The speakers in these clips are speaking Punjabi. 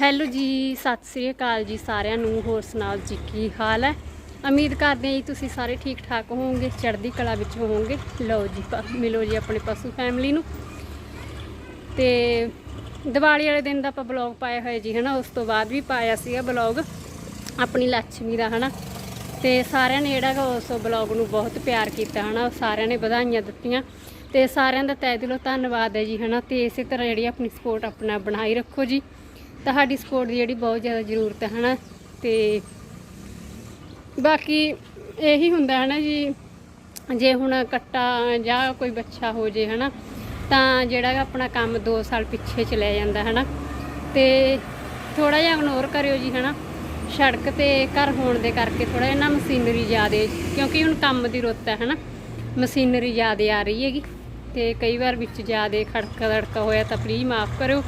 ਹੈਲੋ ਜੀ, ਸਤਿ ਸ੍ਰੀ ਅਕਾਲ ਜੀ ਸਾਰਿਆਂ ਨੂੰ, ਹੋਰ ਸੁਣਾਓ ਜੀ, ਕੀ ਹਾਲ ਹੈ? ਉਮੀਦ ਕਰਦੇ ਹਾਂ ਜੀ ਤੁਸੀਂ ਸਾਰੇ ਠੀਕ ਠਾਕ ਹੋਵੋਗੇ, ਚੜ੍ਹਦੀ ਕਲਾ ਵਿੱਚ ਹੋਵੋਗੇ। ਲਓ ਜੀ, ਪ- ਮਿਲੋ ਜੀ ਆਪਣੇ ਪਸ਼ੂ ਫੈਮਿਲੀ ਨੂੰ। ਤੇ ਦੀਵਾਲੀ ਵਾਲੇ ਦਿਨ ਦਾ ਆਪਾਂ ਬਲੌਗ ਪਾਇਆ ਹੋਇਆ ਜੀ, ਹਨਾ, ਉਸ ਤੋਂ ਬਾਅਦ ਵੀ ਪਾਇਆ ਸੀਗਾ ਬਲੌਗ ਆਪਣੀ ਲక్ష్ਮੀ ਦਾ, ਹਨਾ। ਤੇ ਸਾਰਿਆਂ ਨੇ ਜਿਹੜਾ ਗਾ ਉਸ ਬਲੌਗ ਨੂੰ ਬਹੁਤ ਪਿਆਰ ਕੀਤਾ, ਹਨਾ ਸਾਰਿਆਂ ਨੇ ਵਧਾਈਆਂ ਦਿੱਤੀਆਂ। ਤੇ ਸਾਰਿਆਂ ਦਾ ਤਹਿ ਦਿਲੋਂ ਧੰਨਵਾਦ ਹੈ ਜੀ, ਹਨਾ, ਤੇ ਇਸੇ ਤਰ੍ਹਾਂ ਜਿਹੜੀ ਆਪਣੀ ਸਪੋਰਟ ਆਪਣਾ ਬਣਾਈ ਰੱਖੋ ਜੀ। ਤੁਹਾਡੀ ਸਪੋਰਟ ਦੀ ਜਿਹੜੀ ਬਹੁਤ ਜ਼ਿਆਦਾ ਜ਼ਰੂਰਤ ਹੈ, ਹਨਾ? ਤੇ ਬਾਕੀ ਇਹੀ ਹੁੰਦਾ ਹੈ ਨਾ ਜੀ, ਜੇ ਹੁਣ ਕੱਟਾ ਜਾਂ ਕੋਈ ਬੱਚਾ ਹੋ ਜੇ, ਹਨਾ, ਤਾਂ ਜਿਹੜਾ ਆਪਣਾ ਕੰਮ 2 ਸਾਲ ਪਿੱਛੇ ਚਲਿਆ ਜਾਂਦਾ, ਹਨਾ? ਤੇ ਥੋੜਾ ਜਿਹਾ ਇਗਨੋਰ ਕਰਿਓ ਜੀ, ਹਨਾ? ਸੜਕ ਤੇ ਘਰ ਹੋਣ ਦੇ ਕਰਕੇ ਥੋੜਾ ਜਿਹਾ ਨਾ ਮਸ਼ੀਨਰੀ ਜ਼ਿਆਦੇ, ਕਿਉਂਕਿ ਹੁਣ ਕੰਮ ਦੀ ਰੁੱਤ ਹੈ, ਹਨਾ? ਮਸ਼ੀਨਰੀ ਜ਼ਿਆਦੇ ਆ ਰਹੀ ਹੈਗੀ, ਤੇ ਕਈ ਵਾਰ ਵਿੱਚ ਜ਼ਿਆਦੇ ਖੜਕਾ ਦੜਕਾ ਹੋਇਆ ਤਾਂ ਪਲੀਜ਼ ਮਾਫ ਕਰਿਓ।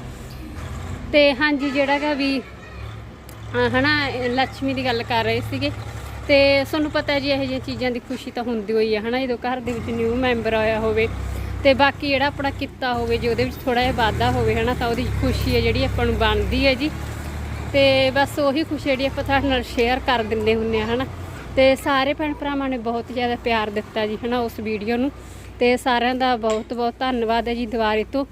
ਤੇ ਹਾਂਜੀ, ਜਿਹੜਾ ਗਾ ਵੀ, ਅਹ, ਹਨਾ, ਇਹ ਲక్ష్ਮੀ ਦੀ ਗੱਲ ਕਰ ਰਹੇ ਸੀਗੇ। ਤੇ ਤੁਹਾਨੂੰ ਪਤਾ ਜੀ, ਇਹੋ ਜਿਹੀਆਂ ਚੀਜ਼ਾਂ ਦੀ ਖੁਸ਼ੀ ਤਾਂ ਹੁੰਦੀ ਹੋਈ ਹੈ ਹਨਾ, ਜਦੋਂ ਘਰ ਦੇ ਵਿੱਚ ਨਿਊ ਮੈਂਬਰ ਆਇਆ ਹੋਵੇ। ਤੇ ਬਾਕੀ ਜਿਹੜਾ ਆਪਣਾ ਕਿੱਤਾ ਹੋਵੇ, ਜੇ ਉਹਦੇ ਵਿੱਚ ਥੋੜਾ ਜਿਹਾ ਵਾਧਾ ਹੋਵੇ, ਹਨਾ, ਤਾਂ ਉਹਦੀ ਖੁਸ਼ੀ ਹੈ ਜਿਹੜੀ ਆਪਾਂ ਨੂੰ ਬਣਦੀ ਹੈ ਜੀ। ਤੇ ਬਸ ਉਹੀ ਖੁਸ਼ੀ ਜਿਹੜੀ ਆਪਾਂ ਤੁਹਾਡੇ ਨਾਲ ਸ਼ੇਅਰ ਕਰ ਦਿੰਦੇ ਹੁੰਨੇ ਆ, ਹਨਾ। ਤੇ ਸਾਰੇ ਭੈਣ ਭਰਾਵਾਂ ਨੇ ਬਹੁਤ ਜ਼ਿਆਦਾ ਪਿਆਰ ਦਿੱਤਾ ਜੀ, ਹਨਾ, ਉਸ ਵੀਡੀਓ ਨੂੰ। ਤੇ ਸਾਰਿਆਂ ਦਾ ਬਹੁਤ ਬਹੁਤ ਧੰਨਵਾਦ ਹੈ ਜੀ ਦੁਬਾਰੇ ਤੋਂ।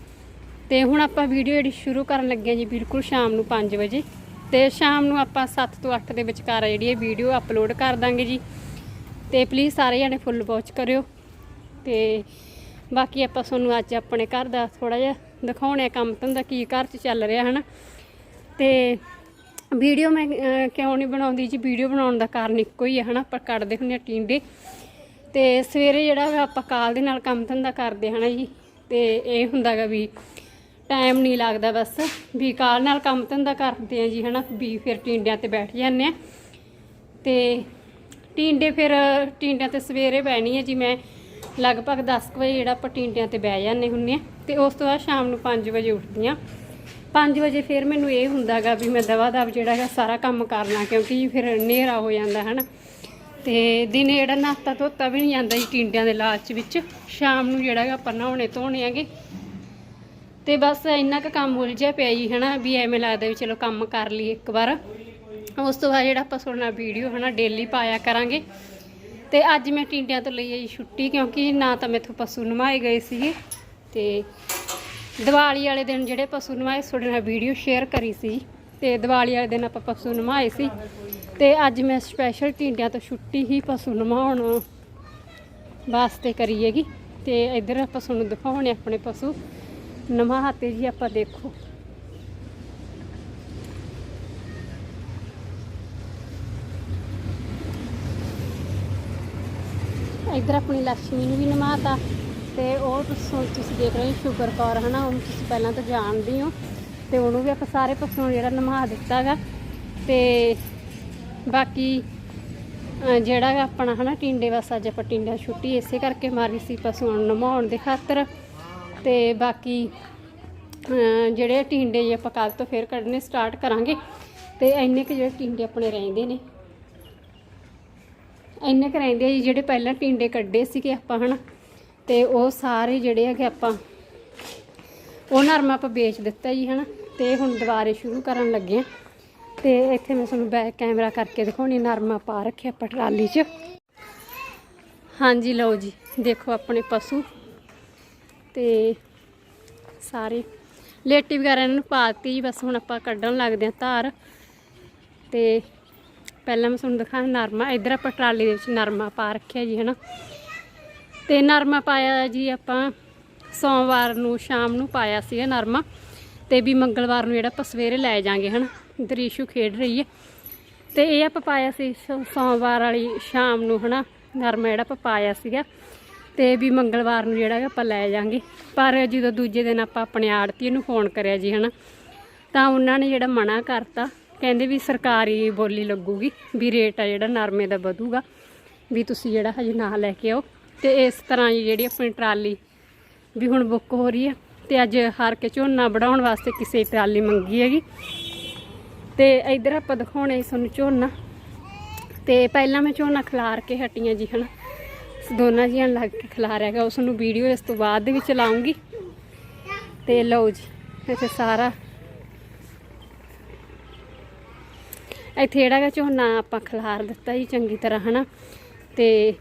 ਤੇ ਹੁਣ ਆਪਾਂ ਵੀਡੀਓ ਜਿਹੜੀ ਸ਼ੁਰੂ ਕਰਨ ਲੱਗੇ ਹਾਂ ਜੀ ਬਿਲਕੁਲ ਸ਼ਾਮ ਨੂੰ 5 ਵਜੇ। ਤੇ ਸ਼ਾਮ ਨੂੰ ਆਪਾਂ 7 ਤੋਂ 8 ਦੇ ਵਿਚਕਾਰ ਜਿਹੜੀ ਇਹ ਵੀਡੀਓ ਅਪਲੋਡ ਕਰ ਦਾਂਗੇ ਜੀ। ਤੇ ਪਲੀਜ਼ ਸਾਰੇ ਜਣੇ ਫੁੱਲ ਵਾਚ ਕਰਿਓ। ਤੇ ਬਾਕੀ ਆਪਾਂ ਤੁਹਾਨੂੰ ਅੱਜ ਆਪਣੇ ਘਰ ਦਾ ਥੋੜਾ ਜਿਹਾ ਦਿਖਾਉਣੇ ਆ ਕੰਮ ਧੰਦਾ, ਕੀ ਘਰ 'ਚ ਚੱਲ ਰਿਹਾ, ਹਨਾ। ਤੇ ਵੀਡੀਓ ਮੈਂ ਕਿਉਂ ਨਹੀਂ ਬਣਾਉਂਦੀ ਜੀ? ਵੀਡੀਓ ਬਣਾਉਣ ਦਾ ਕਾਰਨ ਇੱਕੋ ਹੀ ਹੈ ਹਨਾ। ਆਪਾਂ ਕੱਢਦੇ ਹੁੰਦੇ ਆ ਟੀਂਡੇ। ਤੇ ਸਵੇਰੇ ਜਿਹੜਾ ਵਾ ਆਪਾਂ ਕਾਲ ਦੇ ਨਾਲ ਕੰਮ ਧੰਦਾ ਕਰਦੇ ਹਨਾ ਜੀ। ਤੇ ਇਹ ਹੁੰਦਾਗਾ ਵੀ ਟਾਈਮ ਨਹੀਂ ਲੱਗਦਾ ਬਸ। ਵੀ ਕਾਲ ਨਾਲ ਕੰਮ ਧੰਦਾ ਕਰਦੇ ਆ ਜੀ, ਹਨਾ? ਵੀ ਫਿਰ ਟੀਂਡਿਆਂ ਤੇ ਬੈਠ ਜਾਂਦੇ ਆ। ਤੇ ਟੀਂਡੇ ਫਿਰ, ਟੀਂਡਿਆਂ ਤੇ ਸਵੇਰੇ ਬਹਿਣੀ ਹੈ ਜੀ ਮੈਂ। ਲਗਭਗ 10 ਕੁ ਵਜੇ ਜਿਹੜਾ ਆਪਾਂ ਟੀਂਡਿਆਂ ਤੇ ਬਹਿ ਜਾਂਦੇ ਹੁੰਨੇ ਆ। ਤੇ ਉਸ ਤੋਂ ਬਾਅਦ ਸ਼ਾਮ ਨੂੰ 5 ਵਜੇ ਉੱਠਦੀ ਆ। 5 ਵਜੇ ਫਿਰ ਮੈਨੂੰ ਇਹ ਹੁੰਦਾਗਾ ਵੀ ਮੈਂ ਦਵਾ ਦਵ ਜਿਹੜਾ ਹੈਗਾ ਸਾਰਾ ਕੰਮ ਕਰਨਾ ਕਿਉਂਕਿ ਫਿਰ ਹਨੇਰਾ ਹੋ ਜਾਂਦਾ, ਹਨਾ? ਤੇ ਦਿਨੇ ਜਿਹੜਾ ਨਾਤਾ ਧੋਤਾ ਵੀ ਨਹੀਂ ਜਾਂਦਾ ਜੀ ਟੀਂਡਿਆਂ ਦੇ ਲਾਲਚ ਵਿੱਚ। ਸ਼ਾਮ ਨੂੰ ਜਿਹੜਾ ਹੈਗਾ ਆਪਾਂ ਨਹਾਉਣੇ ਧੋਣੇ ਆਗੇ ਤੇ ਬਸ ਇੰਨਾ ਕੁ ਕੰਮ ਉਲਝਿਆ ਪਿਆ ਜੀ, ਹਨਾ, ਵੀ ਐਵੇਂ ਲੱਗਦਾ ਵੀ ਚਲੋ ਕੰਮ ਕਰ ਲਈ ਇੱਕ ਵਾਰ। ਉਸ ਤੋਂ ਬਾਅਦ ਜਿਹੜਾ ਆਪਾਂ ਸੁਣਨਾ ਵੀਡੀਓ ਹਨਾ ਡੇਲੀ ਪਾਇਆ ਕਰਾਂਗੇ। ਤੇ ਅੱਜ ਮੈਂ ਟਿੰਡਿਆਂ ਤੋਂ ਲਈ ਆਈ ਛੁੱਟੀ, ਕਿਉਂਕਿ ਨਾ ਤਾਂ ਮੈਥੋਂ ਪਸ਼ੂ ਨਮਾਏ ਗਏ ਸੀਗੇ। ਤੇ ਦੀਵਾਲੀ ਵਾਲੇ ਦਿਨ ਜਿਹੜੇ ਪਸ਼ੂ ਨਮਾਏ ਤੁਹਾਡੇ ਨਾਲ ਵੀਡੀਓ ਸ਼ੇਅਰ ਕਰੀ ਸੀ। ਤੇ ਦੀਵਾਲੀ ਵਾਲੇ ਦਿਨ ਆਪਾਂ ਪਸ਼ੂ ਨਮਾਏ ਸੀ। ਤੇ ਅੱਜ ਮੈਂ ਸਪੈਸ਼ਲ ਟਿੰਡਿਆਂ ਤੋਂ ਛੁੱਟੀ ਹੀ ਪਸ਼ੂ ਨਮਾਉਣ ਵਾਸਤੇ ਕਰੀਏਗੀ ਹੈਗੀ। ਤੇ ਇੱਧਰ ਆਪਾਂ ਤੁਹਾਨੂੰ ਦਿਖਾਉਣੇ ਆਪਣੇ ਪਸ਼ੂ। ਨਮਾਤੇ ਜੀ, ਆਪਾਂ ਦੇਖੋ। ਇੱਧਰ ਆਪਣੀ ਲక్ష్ਮੀ ਨੂੰ ਵੀ ਨਮਾਤਾ ਤੇ ਉਹ ਤੁਸੀਂ ਤੁਸੀਂ ਦੇਖ ਰਹੇ ਹੋ ਸ਼ੁਗਰ ਕੌਰ, ਹਨਾ, ਉਹਨੂੰ ਤੁਸੀਂ ਪਹਿਲਾਂ ਤਾਂ ਜਾਣਦੇ ਹੋ ਤੇ ਉਹਨੂੰ ਵੀ ਆਪਾਂ ਸਾਰੇ ਪਸ਼ੂਆਂ ਨੂੰ ਜਿਹੜਾ ਨਮਾ ਦਿੱਤਾਗਾ ਤੇ ਬਾਕੀ ਜਿਹੜਾ ਗਾ ਆਪਣਾ, ਹਨਾ, ਟਿੰਡੇ ਵਾਸਤੇ ਅੱਜ ਆਪਾਂ ਟਿੰਡਾ ਛੁੱਟੀ ਇਸੇ ਕਰਕੇ ਮਾਰੀ ਸੀ ਪਸ਼ੂਆਂ ਨੂੰ ਨਮਾਉਣ ਦੇ ਖਾਤਰ। ਤੇ ਬਾਕੀ ਜਿਹੜੇ ਟਿੰਡੇ ਜੀ ਆਪਾਂ ਕੱਲ ਤੋਂ ਫੇਰ ਕੱਢਣੇ ਸਟਾਰਟ ਕਰਾਂਗੇ। ਤੇ ਇੰਨੇ ਕੁ ਜਿਹੜੇ ਟਿੰਡੇ ਆਪਣੇ ਰਹਿੰਦੇ ਨੇ। ਇੰਨੇ ਕੁ ਰਹਿੰਦੇ ਜੀ ਜਿਹੜੇ ਪਹਿਲਾਂ ਟਿੰਡੇ ਕੱਢੇ ਸੀਗੇ ਆਪਾਂ, ਹਨਾ। ਤੇ ਉਹ ਸਾਰੇ ਜਿਹੜੇ ਹੈਗੇ ਆਪਾਂ, ਉਹ ਨਰਮਾ ਆਪਾਂ ਵੇਚ ਦਿੱਤਾ ਜੀ, ਹਨਾ। ਤੇ ਹੁਣ ਦੁਬਾਰੇ ਸ਼ੁਰੂ ਕਰਨ ਲੱਗੇ ਆ। ਤੇ ਇੱਥੇ ਮੈਂ ਤੁਹਾਨੂੰ ਬੈਕ ਕੈਮਰਾ ਕਰਕੇ ਦਿਖਾਉਣੀ, ਨਰਮਾ ਪਾ ਰੱਖਿਆ ਆਪਾਂ ਟਰਾਲੀ 'ਚ। ਹਾਂਜੀ, ਲਓ ਜੀ, ਦੇਖੋ ਆਪਣੇ ਪਸ਼ੂ। ਤੇ ਸਾਰੇ ਲੇਟੀ ਵਗੈਰਾ ਇਹਨਾਂ ਨੂੰ ਪਾਤੀ ਜੀ, ਬਸ ਹੁਣ ਆਪਾਂ ਕੱਢਣ ਲੱਗਦੇ ਆ ਧਾਰ। ਤੇ ਪਹਿਲਾਂ ਮੈਂ ਤੁਹਾਨੂੰ ਦਿਖਾਇਆ ਨਰਮਾ, ਇੱਧਰ ਆਪਾਂ ਟਰਾਲੀ ਦੇ ਵਿੱਚ ਨਰਮਾ ਪਾ ਰੱਖਿਆ ਜੀ, ਹਨਾ। ਤੇ ਨਰਮਾ ਪਾਇਆ ਜੀ ਆਪਾਂ ਸੋਮਵਾਰ ਨੂੰ, ਸ਼ਾਮ ਨੂੰ ਪਾਇਆ ਸੀਗਾ ਨਰਮਾ। ਤੇ ਵੀ ਮੰਗਲਵਾਰ ਨੂੰ ਜਿਹੜਾ ਆਪਾਂ ਸਵੇਰੇ ਲੈ ਜਾਾਂਗੇ ਹਨਾ। ਇੱਧਰ ਈਸ਼ੂ ਖੇਡ ਰਹੀ ਹੈ। ਤੇ ਇਹ ਆਪਾਂ ਪਾਇਆ ਸੀ ਸੋ- ਸੋਮਵਾਰ ਵਾਲੀ ਸ਼ਾਮ ਨੂੰ, ਹਨਾ। ਨਰਮਾ ਜਿਹੜਾ ਆਪਾਂ ਪਾਇਆ ਸੀਗਾ। ਤੇ ਵੀ ਮੰਗਲਵਾਰ ਨੂੰ ਜਿਹੜਾ ਆਪਾਂ ਲੈ ਜਾਾਂਗੇ। ਪਰ ਜਦੋਂ ਦੂਜੇ ਦਿਨ ਆਪਾਂ ਆਪਣੇ ਆੜਤੀ ਨੂੰ ਫੋਨ ਕਰਿਆ ਜੀ ਹਨਾ, ਤਾਂ ਉਹਨਾਂ ਨੇ ਜਿਹੜਾ ਮਨਾ ਕਰਤਾ, ਕਹਿੰਦੇ ਵੀ ਸਰਕਾਰੀ ਬੋਲੀ ਲੱਗੂਗੀ, ਵੀ ਰੇਟ ਆ ਜਿਹੜਾ ਨਰਮੇ ਦਾ ਵਧੂਗਾ, ਵੀ ਤੁਸੀਂ ਜਿਹੜਾ ਹਜੇ ਨਾ ਲੈ ਕੇ ਆਓ। ਤੇ ਇਸ ਤਰ੍ਹਾਂ ਹੀ ਜਿਹੜੀ ਆਪਣੀ ਟਰਾਲੀ ਵੀ ਹੁਣ ਬੁੱਕ ਹੋ ਰਹੀ ਹੈ ਤੇ ਅੱਜ ਹਾਰ ਕੇ ਝੋਨਾ ਵਢਾਉਣ ਵਾਸਤੇ ਕਿਸੇ ਟਰਾਲੀ ਮੰਗੀ ਹੈਗੀ। ਤੇ ਇੱਧਰ ਆਪਾਂ ਦਿਖਾਉਣੇ ਤੁਹਾਨੂੰ ਝੋਨਾ। ਤੇ ਪਹਿਲਾਂ ਮੈਂ ਝੋਨਾ ਖਿਲਾਰ ਕੇ ਹਟੀਆਂ ਜੀ ਹਨਾ। ਦੋਨਾਂ ਜੀਆਂ ਲੱਗ ਕੇ ਖਿਲਾਰਿਆ ਹੈਗਾ। ਉਸ ਨੂੰ ਵੀਡੀਓ ਇਸ ਤੋਂ ਬਾਅਦ ਦੇ ਵਿੱਚ ਲਾਉਂਗੀ। ਤੇ ਲਓ ਜੀ, ਇੱਥੇ ਸਾਰਾ। ਇੱਥੇ ਜਿਹੜਾ ਗਾ ਝੋਨਾ ਆਪਾਂ ਖਿਲਾਰ ਦਿੱਤਾ ਜੀ ਚੰਗੀ ਤਰ੍ਹਾਂ, ਹਨਾ? ਤੇ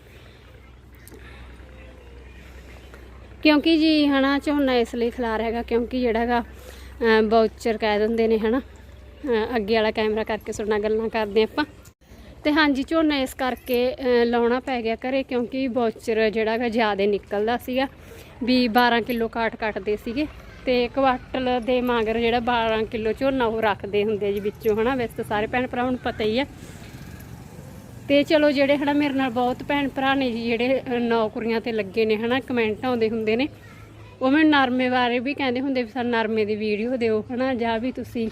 ਕਿਉਂਕਿ ਜੀ, ਹਨਾ ਝੋਨਾ ਇਸ ਲਈ ਖਿਲਾਰ ਹੈਗਾ ਕਿਉਂਕਿ ਜਿਹੜਾ ਗਾ ਬਾਊਚਰ ਕਹਿ ਦਿੰਦੇ ਨੇ, ਹਨਾ? ਅਹ, ਅੱਗੇ ਵਾਲਾ ਕੈਮਰਾ ਕਰਕੇ ਸੁਣਨਾ ਗੱਲਾਂ ਕਰਦੇ ਆਪਾਂ। ਤੇ ਹਾਂਜੀ ਝੋਨਾ ਇਸ ਕਰਕੇ ਲਾਉਣਾ ਪੈ ਗਿਆ ਘਰੇ ਕਿਉਂਕਿ ਬਾਊਚਰ ਜਿਹੜਾ ਗਾ ਜ਼ਿਆਦਾ ਨਿਕਲਦਾ ਸੀਗਾ। ਵੀ 12 ਕਿਲੋ ਕਾਟ ਕੱਟਦੇ ਸੀਗੇ ਤੇ ਕੁਆਟਲ ਦੇ ਮਾਂਗਰ ਜਿਹੜਾ 12 ਕਿਲੋ ਝੋਨਾ ਉਹ ਰੱਖਦੇ ਹੁੰਦੇ ਜੀ ਵਿੱਚੋਂ ਹਨਾ? ਵੈਸੇ ਤਾਂ ਸਾਰੇ ਭੈਣ ਭਰਾਵਾਂ ਨੂੰ ਪਤਾ ਹੀ ਆ। ਤੇ ਚਲੋ ਜਿਹੜੇ ਹਨਾ ਮੇਰੇ ਨਾਲ ਬਹੁਤ ਭੈਣ ਭਰਾ ਨੇ ਜੀ ਜਿਹੜੇ ਅ, ਨੌਕਰੀਆਂ ਤੇ ਲੱਗੇ ਨੇ ਹਨਾ ਕਮੈਂਟ ਆਉਂਦੇ ਹੁੰਦੇ ਨੇ। ਉਹ ਮੈਨੂੰ ਨਰਮੇ ਬਾਰੇ ਵੀ ਕਹਿੰਦੇ ਹੁੰਦੇ ਵੀ ਸਾਨੂੰ ਨਰਮੇ ਦੀ ਵੀਡੀਓ ਦਿਓ ਹਨਾ? ਜਾਂ ਵੀ ਤੁਸੀਂ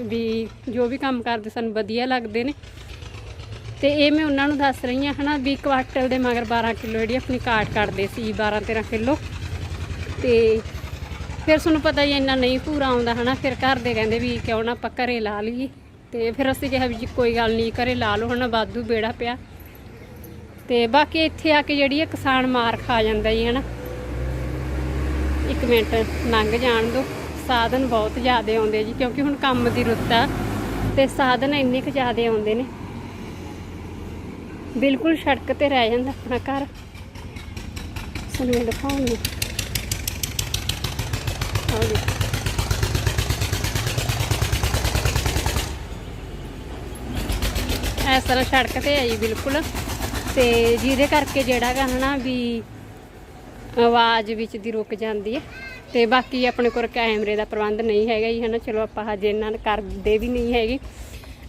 ਵੀ ਜੋ ਵੀ ਕੰਮ ਕਰਦੇ ਸਾਨੂੰ ਵਧੀਆ ਲੱਗਦੇ ਨੇ। ਤੇ ਇਹ ਮੈਂ ਉਹਨਾਂ ਨੂੰ ਦੱਸ ਰਹੀ ਹਾਂ ਹਨਾ ਵੀ ਕੁਆਟਲ ਦੇ ਮਗਰ 12 ਕਿਲੋ ਜਿਹੜੀ ਆਪਣੀ ਕਾਟ ਕੱਢਦੇ ਸੀ 12 13 ਕਿਲੋ। ਤੇ ਫਿਰ ਤੁਹਾਨੂੰ ਪਤਾ ਹੀ ਇੰਨਾ ਨਹੀਂ ਪੂਰਾ ਆਉਂਦਾ ਹਨਾ, ਫਿਰ ਘਰ ਦੇ ਕਹਿੰਦੇ ਵੀ ਕਿਉਂ ਨਾ ਆਪਾਂ ਘਰੇ ਲਾ ਲਈਏ। ਤੇ ਫਿਰ ਅਸੀਂ ਕਿਹਾ ਵੀ ਜੀ ਕੋਈ ਗੱਲ ਨਹੀਂ, ਘਰੇ ਲਾ ਲਓ ਹਨਾ, ਵਾਧੂ ਬੇੜਾ ਪਿਆ। ਤੇ ਬਾਕੀ ਇੱਥੇ ਆ ਕੇ ਜਿਹੜੀ ਹੈ ਕਿਸਾਨ ਮਾਰ ਖਾ ਜਾਂਦਾ ਜੀ ਹਨਾ। ਇੱਕ ਮਿੰਟ, ਲੰਘ ਜਾਣ ਦੋ ਸਾਧਨ ਬਹੁਤ ਜ਼ਿਆਦਾ ਆਉਂਦੇ ਜੀ, ਕਿਉਂਕਿ ਹੁਣ ਕੰਮ ਦੀ ਰੁੱਤ ਆ। ਤੇ ਸਾਧਨ ਇੰਨੇ ਕੁ ਜ਼ਿਆਦਾ ਆਉਂਦੇ ਨੇ। ਬਿਲਕੁਲ ਸੜਕ ਤੇ ਰਹਿ ਜਾਂਦਾ ਆਪਣਾ ਘਰ। ਸਾਨੂੰ ਇਹ ਦਿਖਾਉਣ ਆਹ ਦੇਖੋ ਇਸ ਤਰ੍ਹਾਂ ਸੜਕ ਤੇ ਆਈ ਬਿਲਕੁਲ। ਤੇ ਜਿਹਦੇ ਕਰਕੇ ਜਿਹੜਾ ਗਾ ਹਨਾ ਵੀ ਆਵਾਜ਼ ਵਿੱਚ ਦੀ ਰੁਕ ਜਾਂਦੀ ਹੈ। ਤੇ ਬਾਕੀ ਆਪਣੇ ਕੋਲ ਕੈਮਰੇ ਦਾ ਪ੍ਰਬੰਧ ਨਹੀਂ ਹੈਗਾ ਜੀ ਹਨਾ। ਚਲੋ ਆਪਾਂ ਹਜੇ ਇਹਨਾਂ ਨਾਲ ਕਰਦੇ ਵੀ ਨਹੀਂ ਹੈਗੇ।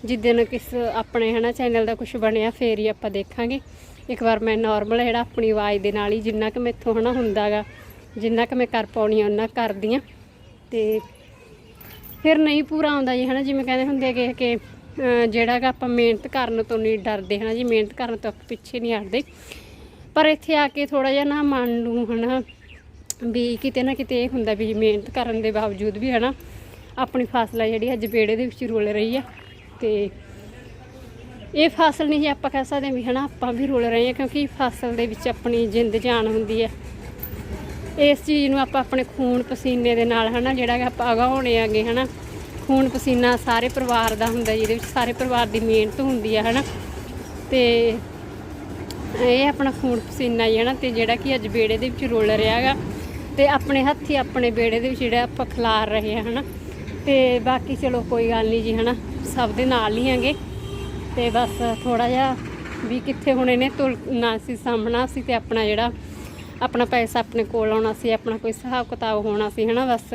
ਜਿੱਦਣ ਕਿਸ ਆਪਣੇ ਹਨਾ ਚੈਨਲ ਦਾ ਕੁਝ ਬਣਿਆ, ਫੇਰ ਹੀ ਆਪਾਂ ਦੇਖਾਂਗੇ। ਇੱਕ ਵਾਰ ਮੈਂ ਨਾਰਮਲ ਜਿਹੜਾ ਆਪਣੀ ਆਵਾਜ਼ ਦੇ ਨਾਲ ਹੀ ਜਿੰਨਾ ਕਿ ਮੈਥੋਂ ਹਨਾ ਹੁੰਦਾਗਾ, ਜਿੰਨਾ ਕਿ ਮੈਂ ਕਰ ਪਾਉਣੀ ਆ ਉਹਨਾਂ ਕਰਦੀ ਆ। ਤੇ ਫਿਰ ਨਹੀਂ ਪੂਰਾ ਆਉਂਦਾ ਜੀ ਹਨਾ, ਜਿਵੇਂ ਕਹਿੰਦੇ ਹੁੰਦੇ ਕਿ ਕਿ, ਅਹ, ਜਿਹੜਾ ਕਿ ਆਪਾਂ ਮਿਹਨਤ ਕਰਨ ਤੋਂ ਨਹੀਂ ਡਰਦੇ ਹਨਾ ਜੀ, ਮਿਹਨਤ ਕਰਨ ਤੋਂ ਆਪਾਂ ਪਿੱਛੇ ਨਹੀਂ ਹਟਦੇ। ਪਰ ਇੱਥੇ ਆ ਕੇ ਥੋੜਾ ਜਿਹਾ ਨਾ ਮਨ ਨੂੰ ਹਨਾ ਵੀ ਕਿਤੇ ਨਾ ਕਿਤੇ ਇਹ ਹੁੰਦਾ ਵੀ ਮਿਹਨਤ ਕਰਨ ਦੇ ਬਾਵਜੂਦ ਵੀ ਹਨਾ, ਆਪਣੀ ਫਸਲ ਜਿਹੜੀ ਅੱਜ ਬੇੜੇ ਦੇ ਵਿੱਚ ਰੁਲ ਰਹੀ ਆ। ਤੇ ਇਹ ਫਸਲ ਨਹੀਂ ਜੀ ਆਪਾਂ ਕਹਿ ਸਕਦੇ ਵੀ ਹਨਾ, ਆਪਾਂ ਵੀ ਰੁਲ ਰਹੇ ਹਾਂ ਕਿਉਂਕਿ ਫਸਲ ਦੇ ਵਿੱਚ ਆਪਣੀ ਜਿੰਦ ਜਾਨ ਹੁੰਦੀ ਹੈ। ਇਸ ਚੀਜ਼ ਨੂੰ ਆਪਾਂ ਆਪਣੇ ਖੂਨ ਪਸੀਨੇ ਦੇ ਨਾਲ ਹਨਾ, ਜਿਹੜਾ ਕਿ ਆਪਾਂ ਉਗਾਉਣੇ ਆਗੇ ਹਨਾ, ਖੂਨ ਪਸੀਨਾ ਸਾਰੇ ਪਰਿਵਾਰ ਦਾ ਹੁੰਦਾ ਜਿਹਦੇ ਵਿੱਚ ਸਾਰੇ ਪਰਿਵਾਰ ਦੀ ਮਿਹਨਤ ਹੁੰਦੀ ਹੈ ਹਨਾ। ਤੇ ਇਹ ਆਪਣਾ ਖੂਨ ਪਸੀਨਾ ਹੀ ਹੈ ਨਾ ਤੇ ਜਿਹੜਾ ਕਿ ਅੱਜ ਬੇੜੇ ਦੇ ਵਿੱਚ ਰੁਲ ਰਿਹਾ ਹੈਗਾ, ਤੇ ਆਪਣੇ ਹੱਥੀ ਆਪਣੇ ਬੇੜੇ ਦੇ ਵਿੱਚ ਜਿਹੜਾ ਆਪਾਂ ਖਿਲਾਰ ਰਹੇ ਹਾਂ ਹਨਾ। ਤੇ ਬਾਕੀ ਚਲੋ ਕੋਈ ਗੱਲ ਨਹੀਂ ਜੀ ਹਨਾ। ਸਭ ਦੇ ਨਾਲ ਹੀ ਹੈਗੇ। ਤੇ ਬਸ ਥੋੜਾ ਜਿਹਾ ਵੀ ਕਿੱਥੇ ਹੁਣ ਇਹਨੇ ਤੁਲਨਾ ਸੀ ਸਾਹਮਣਾ ਸੀ ਤੇ ਆਪਣਾ ਜਿਹੜਾ ਆਪਣਾ ਪੈਸਾ ਆਪਣੇ ਕੋਲ ਆਉਣਾ ਸੀ, ਆਪਣਾ ਕੋਈ ਹਿਸਾਬ ਕਿਤਾਬ ਹੋਣਾ ਸੀ, ਹਨਾ ਬਸ।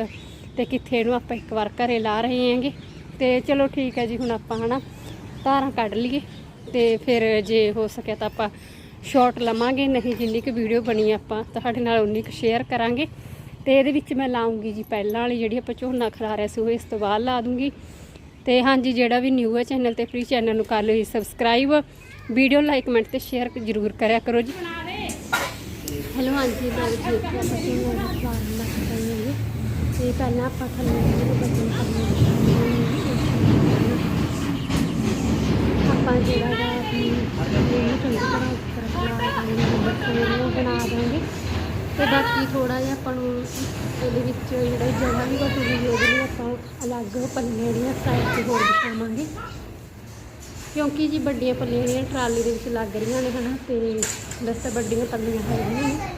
ਤੇ ਕਿੱਥੇ ਇਹਨੂੰ ਆਪਾਂ ਇੱਕ ਵਾਰ ਘਰੇ ਲਾ ਰਹੇ ਹਾਂਗੇ। ਤੇ ਚਲੋ ਠੀਕ ਹੈ ਜੀ, ਹੁਣ ਆਪਾਂ ਹਨਾ ਧਾਰਾਂ ਕੱਢ ਲਈਏ। ਤੇ ਫਿਰ ਜੇ ਹੋ ਸਕਿਆ ਤਾਂ ਆਪਾਂ ਸ਼ਾਰਟ ਲਵਾਂਗੇ, ਨਹੀਂ ਜਿੰਨੀ ਕੁ ਵੀਡੀਓ ਬਣੀ ਆਪਾਂ ਤੁਹਾਡੇ ਨਾਲ ਉਨੀ ਕੁ ਸ਼ੇਅਰ ਕਰਾਂਗੇ। ਤੇ ਇਹਦੇ ਵਿੱਚ ਮੈਂ ਲਾਉਂਗੀ ਜੀ, ਪਹਿਲਾਂ ਵਾਲੀ ਜਿਹੜੀ ਆਪਾਂ ਝੋਨਾ ਖਿਲਾਰਿਆ ਸੀ, ਉਹ ਇਸ ਤੋਂ ਬਾਅਦ ਲਾ ਦੂੰਗੀ। ਤੇ ਹਾਂਜੀ, ਜਿਹੜਾ ਵੀ ਨਿਊ ਹੈ ਚੈਨਲ ਤੇ ਫ੍ਰੀ ਚੈਨਲ ਨੂੰ ਕਰ ਲਓ ਸਬਸਕ੍ਰਾਈਬ ਵੀਡੀਓ ਲਾਈਕ ਕਮੈਂਟ ਤੇ ਸ਼ੇਅਰ ਜ਼ਰੂਰ ਕਰਿਆ ਕਰੋ ਜੀ। ਹੈਲੋ ਹਾਂਜੀ, ਮੈਂ ਜੀ ਆਪਾਂ ਫਾਰਮ ਲੱਗ ਤੇ ਪਹਿਲਾਂ ਆਪਾਂ ਥੱਲੇ ਜਿਹੜੇ ਬਟਨ ਆਪਾਂ ਜਿਹੜਾ ਗਾ ਚੰਗੀ ਤਰ੍ਹਾਂ ਬਣਾ ਦਾਂਗੇ ਤੇ ਬਾਕੀ ਥੋੜਾ ਜਿਹਾ ਆਪਾਂ ਨੂੰ ਇਹਦੇ ਵਿੱਚ ਜਿਹੜਾ ਜਗ੍ਹਾ ਵੀ ਘਟੂਗੀ ਉਹਦੇ ਲਈ ਆਪਾਂ ਅਲੱਗ ਪੱਲੀਆਂ ਜਿਹੜੀਆਂ ਸਾਈਡ ਤੇ ਹੋਰ ਵਿਛਾਵਾਂਗੇ। ਕਿਉਂਕਿ ਜੀ ਵੱਡੀਆਂ ਪੱਲੀਆਂ ਜਿਹੜੀਆਂ ਟਰਾਲੀ ਦੇ ਵਿੱਚ ਲੱਗ ਰਹੀਆਂ ਨੇ ਹਨਾ, ਤੇ ਵੈਸੇ ਵੱਡੀਆਂ ਪੱਲੀਆਂ ਹੈਗੀਆਂ ਨੇ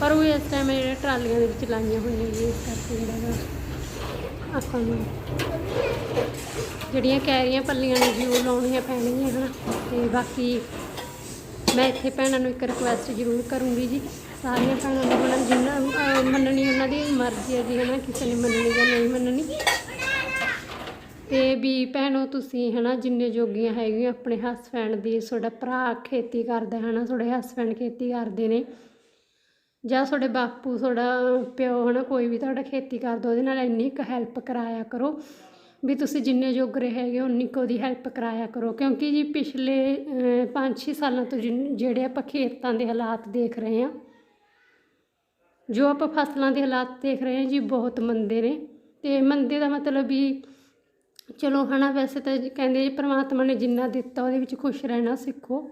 ਪਰ ਉਹ ਇਸ ਟਾਈਮ ਜਿਹੜਾ ਟਰਾਲੀਆਂ ਦੇ ਵਿੱਚ ਲਾਈਆਂ ਹੋਈਆਂ ਜੀ ਇਸ ਕਰਕੇ ਜਿਹੜਾ ਆਪਾਂ ਨੂੰ ਜਿਹੜੀਆਂ ਕੈਰੀਆਂ ਪੱਲੀਆਂ ਨੇ ਜੀ, ਉਹ ਲਾਉਣੀਆਂ ਪੈਣਗੀਆਂ ਹਨਾ। ਤੇ ਬਾਕੀ ਮੈਂ ਇੱਥੇ ਭੈਣਾਂ ਨੂੰ ਇੱਕ ਰਿਕੁਐਸਟ ਜ਼ਰੂਰ ਕਰੂੰਗੀ ਜੀ। ਸਾਰੀਆਂ ਭੈਣਾਂ ਨੂੰ ਹੁਣ ਜਿੰਨਾ ਮੰਨਣੀ ਉਹਨਾਂ ਦੀ ਮਰਜ਼ੀ ਹੈ ਜੀ, ਹਨਾ? ਕਿਸੇ ਨੇ ਮੰਨਣੀ ਜਾਂ ਨਹੀਂ ਮੰਨਣੀ। ਤੇ ਵੀ ਭੈਣੋ, ਤੁਸੀਂ, ਹਨਾ, ਜਿੰਨੇ ਜੋਗੀਆਂ ਹੈਗੀਆਂ, ਆਪਣੇ ਹਸਬੈਂਡ ਦੀ, ਤੁਹਾਡਾ ਭਰਾ ਖੇਤੀ ਕਰਦਾ, ਹਨਾ, ਤੁਹਾਡੇ ਹਸਬੈਂਡ ਖੇਤੀ ਕਰਦੇ ਨੇ। ਜਾਂ ਤੁਹਾਡੇ ਬਾਪੂ, ਤੁਹਾਡਾ ਪਿਓ, ਹਨਾ, ਕੋਈ ਵੀ ਤੁਹਾਡਾ ਖੇਤੀ ਕਰਦਾ, ਉਹਦੇ ਨਾਲ ਇੰਨੀ ਕੁ ਹੈਲਪ ਕਰਾਇਆ ਕਰੋ। ਵੀ ਤੁਸੀਂ ਜਿੰਨੇ ਜੋਗਰੇ ਹੈਗੇ ਉਨੀ ਕੁ ਉਹਦੀ ਹੈਲਪ ਕਰਾਇਆ ਕਰੋ। ਕਿਉਂਕਿ ਜੀ ਪਿਛਲੇ 5-6 ਸਾਲਾਂ ਤੋਂ ਜਿਨ- ਜਿਹੜੇ ਆਪਾਂ ਖੇਤਾਂ ਦੇ ਹਾਲਾਤ ਦੇਖ ਰਹੇ ਹਾਂ ਜੋ ਆਪਾਂ ਫਸਲਾਂ ਦੇ ਹਾਲਾਤ ਦੇਖ ਰਹੇ ਹਾਂ ਜੀ, ਬਹੁਤ ਮੰਦੇ ਨੇ। ਤੇ ਮੰਦੇ ਦਾ ਮਤਲਬ ਵੀ ਚਲੋ ਹਨਾ, ਵੈਸੇ ਤਾਂ ਕਹਿੰਦੇ ਜੀ, ਪ੍ਰਮਾਤਮਾ ਨੇ ਜਿੰਨਾ ਦਿੱਤਾ, ਉਹਦੇ ਵਿੱਚ ਖੁਸ਼ ਰਹਿਣਾ ਸਿੱਖੋ।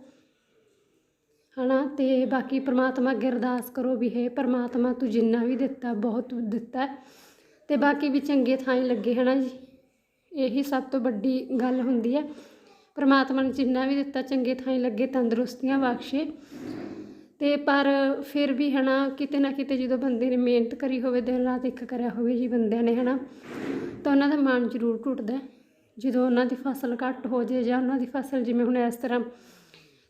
ਹਨਾ, ਤੇ ਬਾਕੀ ਪ੍ਰਮਾਤਮਾ ਅੱਗੇ ਅਰਦਾਸ ਕਰੋ ਵੀ ਹੈ ਪ੍ਰਮਾਤਮਾ, ਤੂੰ ਜਿੰਨਾ ਵੀ ਦਿੱਤਾ, ਬਹੁਤ ਦਿੱਤਾ। ਹੈ। ਤੇ ਬਾਕੀ ਵੀ ਚੰਗੇ ਥਾਂ ਹੀ ਲੱਗੇ, ਹਨਾ ਜੀ। ਇਹੀ ਸਭ ਤੋਂ ਵੱਡੀ ਗੱਲ ਹੁੰਦੀ ਹੈ। ਪ੍ਰਮਾਤਮਾ ਨੇ ਜਿੰਨਾ ਵੀ ਦਿੱਤਾ, ਚੰਗੇ ਥਾਂ ਹੀ ਲੱਗੇ, ਤੰਦਰੁਸਤੀਆਂ ਬਖਸ਼ੇ। ਤੇ ਪਰ ਫਿਰ ਵੀ ਹਨਾ, ਕਿਤੇ ਨਾ ਕਿਤੇ ਜਦੋਂ ਬੰਦੇ ਨੇ ਮਿਹਨਤ ਕਰੀ ਹੋਵੇ, ਦਿਨ ਰਾਤ ਇੱਕ ਕਰਿਆ ਹੋਵੇ ਜੀ ਬੰਦਿਆਂ ਨੇ ਹਨਾ, ਤਾਂ ਉਹਨਾਂ ਦਾ ਮਨ ਜ਼ਰੂਰ ਟੁੱਟਦਾ ਜਦੋਂ ਉਹਨਾਂ ਦੀ ਫਸਲ ਘੱਟ ਹੋ ਜੇ ਜਾਂ ਉਹਨਾਂ ਦੀ ਫਸਲ ਜਿਵੇਂ ਹੁਣ ਇਸ ਤਰ੍ਹਾਂ,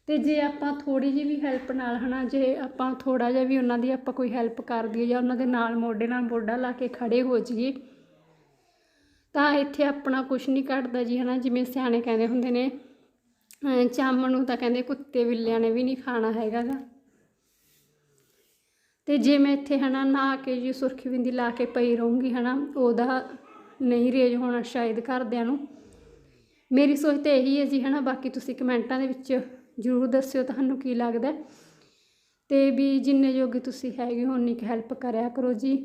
ਤੇ ਜੇ ਆਪਾਂ ਥੋੜੀ ਜਿਹੀ ਵੀ ਹੈਲਪ ਨਾਲ ਹਨਾ, ਜੇ ਆਪਾਂ ਥੋੜਾ ਜਿਹਾ ਵੀ ਉਹਨਾਂ ਦੀ ਆਪਾਂ ਕੋਈ ਹੈਲਪ ਕਰ ਦਈਏ ਜਾਂ ਉਹਨਾਂ ਦੇ ਨਾਲ ਮੋਢੇ ਨਾਲ ਮੋਢਾ ਲਾ ਕੇ ਖੜੇ ਹੋ ਜਾਈਏ, ਤਾਂ ਇੱਥੇ ਆਪਣਾ ਕੁਝ ਨਹੀਂ ਘਟਦਾ ਜੀ ਹਨਾ, ਜਿਵੇਂ ਸਿਆਣੇ ਕਹਿੰਦੇ ਹੁੰਦੇ ਨੇ ਚਾਮਣ ਨੂੰ ਤਾਂ ਕਹਿੰਦੇ ਕੁੱਤੇ ਬਿੱਲਿਆਂ ਨੇ ਵੀ ਨਹੀਂ ਖਾਣਾ ਹੈਗਾ ਗਾ। ਤੇ ਜੇ ਮੈਂ ਇੱਥੇ ਹਨਾ ਨਹਾ ਕੇ ਜੀ ਸੁਰਖੀ ਬਿੰਦੀ ਲਾ ਕੇ ਪਈ ਰਹੂੰਗੀ ਹਨਾ, ਉਹਦਾ ਨਹੀਂ ਰੇਜ ਹੋਣਾ ਸ਼ਾਇਦ ਘਰਦਿਆਂ ਨੂੰ। ਮੇਰੀ ਸੋਚ ਤਾਂ ਇਹੀ ਹੈ ਜੀ ਹਨਾ, ਬਾਕੀ ਤੁਸੀਂ ਕਮੈਂਟਾਂ ਦੇ ਵਿੱਚ ਜ਼ਰੂਰ ਦੱਸਿਓ ਤੁਹਾਨੂੰ ਕੀ ਲੱਗਦਾ ਹੈ। ਤੇ ਵੀ ਜਿੰਨੇ ਜੋਗੇ ਤੁਸੀਂ ਹੈਗੇ ਹੋ, ਉਨੀ ਕੁ ਹੈਲਪ ਕਰਿਆ ਕਰੋ ਜੀ।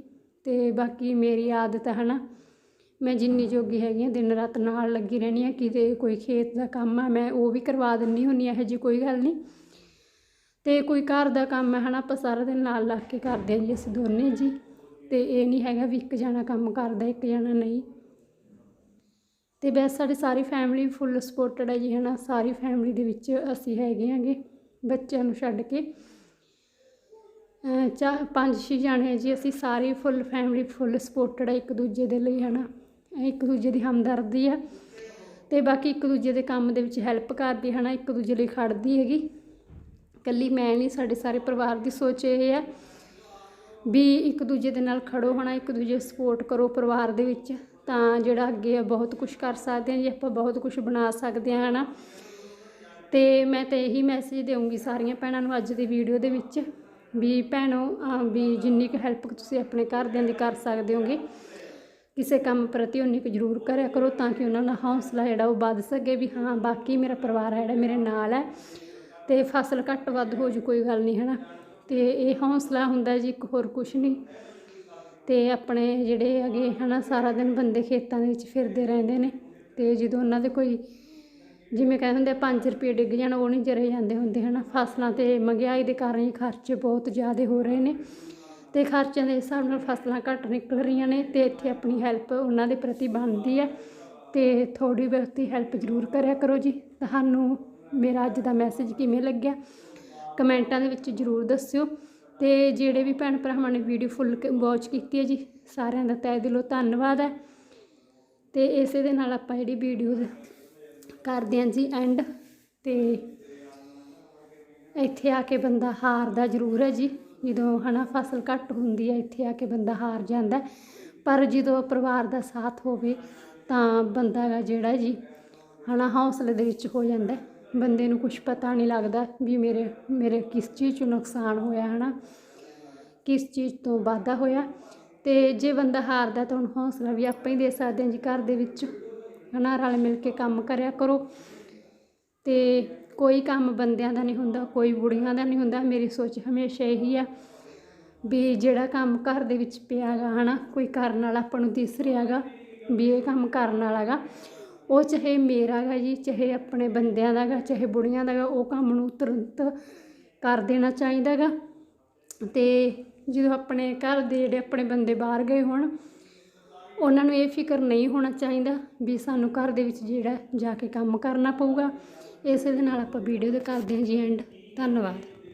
ਤੇ ਬਾਕੀ ਮੇਰੀ ਆਦਤ ਹੈ ਹਨਾ, ਮੈਂ ਜਿੰਨੀ ਜੋਗੀ ਹੈਗੀ ਹਾਂ, ਦਿਨ ਰਾਤ ਨਾਲ ਲੱਗੀ ਰਹਿਣੀ ਆ ਕਿਤੇ ਕੋਈ ਖੇਤ ਦਾ ਕੰਮ ਆ, ਮੈਂ ਉਹ ਵੀ ਕਰਵਾ ਦਿੰਦੀ ਹੁੰਦੀ ਹਾਂ, ਇਹੋ ਜਿਹੀ ਕੋਈ ਗੱਲ ਨਹੀਂ। ਅਤੇ ਕੋਈ ਘਰ ਦਾ ਕੰਮ ਹੈ ਨਾ, ਆਪਾਂ ਸਾਰਾ ਦਿਨ ਨਾਲ ਲੱਗ ਕੇ ਕਰਦੇ ਹਾਂ ਜੀ ਅਸੀਂ ਦੋਨੇ ਜੀ। ਅਤੇ ਇਹ ਨਹੀਂ ਹੈਗਾ ਵੀ ਇੱਕ ਜਣਾ ਕੰਮ ਕਰਦਾ, ਇੱਕ ਜਣਾ ਨਹੀਂ। ਅਤੇ ਵੈਸੇ ਸਾਡੀ ਸਾਰੀ ਫੈਮਿਲੀ ਫੁੱਲ ਸਪੋਰਟਡ ਹੈ ਜੀ ਹੈ ਨਾ ਸਾਰੀ ਫੈਮਿਲੀ ਦੇ ਵਿੱਚ ਅਸੀਂ ਹੈਗੇ ਆਂਗੇ ਬੱਚਿਆਂ ਨੂੰ ਛੱਡ ਕੇ। ਚਾ, ਪੰਜ ਛੇ ਜਾਣੇ ਹੈ ਜੀ, ਅਸੀਂ ਸਾਰੀ ਫੁੱਲ ਫੈਮਿਲੀ ਫੁੱਲ ਸਪੋਰਟਡ ਹੈ ਇੱਕ ਦੂਜੇ ਦੇ ਲਈ ਹੈ ਨਾ ਇੱਕ ਦੂਜੇ ਦੀ ਹਮਦਰਦੀ ਆ। ਅਤੇ ਬਾਕੀ ਇੱਕ ਦੂਜੇ ਦੇ ਕੰਮ ਦੇ ਵਿੱਚ ਹੈਲਪ ਕਰਦੀ ਹੈ ਨਾ ਇੱਕ ਦੂਜੇ ਲਈ ਖੜਦੀ ਹੈਗੀ। ਇਕੱਲੀ ਮੈਂ ਨਹੀਂ, ਸਾਡੇ ਸਾਰੇ ਪਰਿਵਾਰ ਦੀ ਸੋਚ ਇਹ ਹੈ ਵੀ ਇੱਕ ਦੂਜੇ ਦੇ ਨਾਲ ਖੜੋ ਹੋਣਾ, ਇੱਕ ਦੂਜੇ ਸਪੋਰਟ ਕਰੋ ਪਰਿਵਾਰ ਦੇ ਵਿੱਚ। ਤਾਂ ਜਿਹੜਾ ਅੱਗੇ ਆ, ਬਹੁਤ ਕੁਝ ਕਰ ਸਕਦੇ ਹਾਂ ਜੀ, ਆਪਾਂ ਬਹੁਤ ਕੁਝ ਬਣਾ ਸਕਦੇ ਹਾਂ, ਹਨਾ। ਤੇ ਮੈਂ ਤਾਂ ਇਹੀ ਮੈਸੇਜ ਦੇਵਾਂਗੀ ਸਾਰੀਆਂ ਭੈਣਾਂ ਨੂੰ ਅੱਜ ਦੀ ਵੀਡੀਓ ਦੇ ਵਿੱਚ ਵੀ ਭੈਣੋ ਵੀ ਜਿੰਨੀ ਕੁ ਹੈਲਪ ਤੁਸੀਂ ਆਪਣੇ ਘਰਦਿਆਂ ਦੀ ਕਰ ਸਕਦੇ ਹੋਗੇ, ਕਿਸੇ ਕੰਮ ਪ੍ਰਤੀ ਉਨੀ ਕੁ ਜ਼ਰੂਰ ਕਰਿਆ ਕਰੋ ਤਾਂ ਕਿ ਉਹਨਾਂ ਦਾ ਹੌਸਲਾ ਜਿਹੜਾ ਉਹ ਵੱਧ ਸਕੇ ਵੀ ਹਾਂ, ਬਾਕੀ ਮੇਰਾ ਪਰਿਵਾਰ ਹੈ ਜਿਹੜਾ, ਮੇਰੇ ਨਾਲ ਹੈ। ਤੇ ਫਸਲ ਘੱਟ ਵੱਧ ਹੋ ਜੂ, ਕੋਈ ਗੱਲ ਨਹੀਂ ਹੈ ਨਾ ਤੇ ਇਹ ਹੌਸਲਾ ਹੁੰਦਾ ਜੀ, ਇੱਕ ਹੋਰ ਕੁਛ ਨਹੀਂ ਤੇ ਆਪਣੇ ਜਿਹੜੇ ਹੈਗੇ, ਹਨਾ, ਸਾਰਾ ਦਿਨ ਬੰਦੇ ਖੇਤਾਂ ਦੇ ਵਿੱਚ ਫਿਰਦੇ ਰਹਿੰਦੇ ਨੇ। ਤੇ ਜਦੋਂ ਉਹਨਾਂ ਦੇ ਕੋਈ, ਜਿਵੇਂ ਕਹਿੰਦੇ ਹੁੰਦੇ 5 ਰੁਪਏ ਡਿੱਗ ਜਾਣ, ਉਹ ਨਹੀਂ ਜਰੇ ਜਾਂਦੇ ਹੁੰਦੇ, ਹਨਾ? ਫਸਲਾਂ ਤੇ ਮਹਿੰਗਾਈ ਦੇ ਕਾਰਨ ਹੀ ਖਰਚੇ ਬਹੁਤ ਜ਼ਿਆਦਾ ਹੋ ਰਹੇ ਨੇ। ਤੇ ਖਰਚਿਆਂ ਦੇ ਹਿਸਾਬ ਨਾਲ ਫਸਲਾਂ ਘੱਟ ਨਿਕਲ ਰਹੀਆਂ ਨੇ ਤੇ ਇੱਥੇ ਆਪਣੀ ਹੈਲਪ ਉਹਨਾਂ ਦੇ ਪ੍ਰਤੀ ਬਣਦੀ ਹੈ ਤੇ ਥੋੜੀ ਬਹੁਤੀ ਹੈਲਪ ਜ਼ਰੂਰ ਕਰਿਆ ਕਰੋ ਜੀ। ਤੁਹਾਨੂੰ ਮੇਰਾ ਅੱਜ ਦਾ ਮੈਸੇਜ ਕਿਵੇਂ ਲੱਗਿਆ? ਕਮੈਂਟਾਂ ਦੇ ਵਿੱਚ ਜ਼ਰੂਰ ਦੱਸਿਓ। ਤੇ ਜਿਹੜੇ ਵੀ ਭੈਣ ਭਰਾਵਾਂ ਨੇ ਵੀਡੀਓ ਫੁੱਲ ਵਾਚ ਕੀਤੀ ਹੈ ਜੀ, ਸਾਰਿਆਂ ਦਾ ਤਹਿ ਦਿਲੋਂ ਧੰਨਵਾਦ ਹੈ। ਤੇ ਇਸੇ ਦੇ ਨਾਲ ਆਪਾਂ ਜਿਹੜੀ ਵੀਡੀਓ ਕਰਦੇ ਹਾਂ ਜੀ ਐਂਡ ਤੇ ਇੱਥੇ ਆ ਕੇ ਬੰਦਾ ਹਾਰਦਾ ਜ਼ਰੂਰ ਹੈ ਜੀ। ਜਦੋਂ ਹਨਾ ਫਸਲ ਘੱਟ ਹੁੰਦੀ ਹੈ, ਇੱਥੇ ਆ ਕੇ ਬੰਦਾ ਹਾਰ ਜਾਂਦਾ ਪਰ ਜਦੋਂ ਪਰਿਵਾਰ ਦਾ ਸਾਥ ਹੋਵੇ ਤਾਂ ਬੰਦਾ ਜਿਹੜਾ ਜੀ ਹਨਾ ਹੌਸਲੇ ਦੇ ਵਿੱਚ ਹੋ ਜਾਂਦਾ ਬੰਦੇ ਨੂੰ ਕੁਝ ਪਤਾ ਨਹੀਂ ਲੱਗਦਾ ਵੀ ਮੇਰੇ ਮੇਰੇ ਕਿਸ ਚੀਜ਼ 'ਚ ਨੁਕਸਾਨ ਹੋਇਆ, ਹਨਾ? ਕਿਸ ਚੀਜ਼ ਤੋਂ ਵਾਧਾ ਹੋਇਆ? ਤੇ ਜੇ ਬੰਦਾ ਹਾਰਦਾ ਤਾਂ ਉਹਨੂੰ ਹੌਸਲਾ ਵੀ ਆਪਾਂ ਹੀ ਦੇ ਸਕਦੇ ਹਾਂ ਜੀ, ਘਰ ਦੇ ਵਿੱਚ, ਹਨਾ? ਰਲ ਮਿਲ ਕੇ ਕੰਮ ਕਰਿਆ ਕਰੋ। ਤੇ ਕੋਈ ਕੰਮ ਬੰਦਿਆਂ ਦਾ ਨਹੀਂ ਹੁੰਦਾ, ਕੋਈ ਬੁੜੀਆਂ ਦਾ ਨਹੀਂ ਹੁੰਦਾ। ਮੇਰੀ ਸੋਚ ਹਮੇਸ਼ਾ ਇਹੀ ਆ ਵੀ ਜਿਹੜਾ ਕੰਮ ਘਰ ਦੇ ਵਿੱਚ ਪਿਆ ਗਾ ਹਨਾ? ਕੋਈ ਕਰਨ ਵਾਲਾ ਆਪਾਂ ਨੂੰ ਦਿਸ ਰਿਹਾ ਗਾ ਵੀ ਇਹ ਕੰਮ ਕਰਨ ਵਾਲਾ ਗਾ ਉਹ ਚਾਹੇ ਮੇਰਾ ਗਾ ਜੀ, ਚਾਹੇ ਆਪਣੇ ਬੰਦਿਆਂ ਦਾ ਗਾ, ਚਾਹੇ ਬੁੜੀਆਂ ਦਾ ਗਾ, ਉਹ ਕੰਮ ਨੂੰ ਤੁਰੰਤ ਕਰ ਦੇਣਾ ਚਾਹੀਦਾ ਗਾ। ਅਤੇ ਜਦੋਂ ਆਪਣੇ ਘਰ ਦੇ ਜਿਹੜੇ ਆਪਣੇ ਬੰਦੇ ਬਾਹਰ ਗਏ ਹੋਣ, ਉਹਨਾਂ ਨੂੰ ਇਹ ਫਿਕਰ ਨਹੀਂ ਹੋਣਾ ਚਾਹੀਦਾ ਵੀ ਸਾਨੂੰ ਘਰ ਦੇ ਵਿੱਚ ਜਿਹੜਾ ਜਾ ਕੇ ਕੰਮ ਕਰਨਾ ਪਊਗਾ। ਇਸੇ ਦੇ ਨਾਲ ਆਪਾਂ ਵੀਡੀਓ ਦੇ ਕਰਦੇ ਹਾਂ ਜੀ, ਐਂਡ। ਧੰਨਵਾਦ।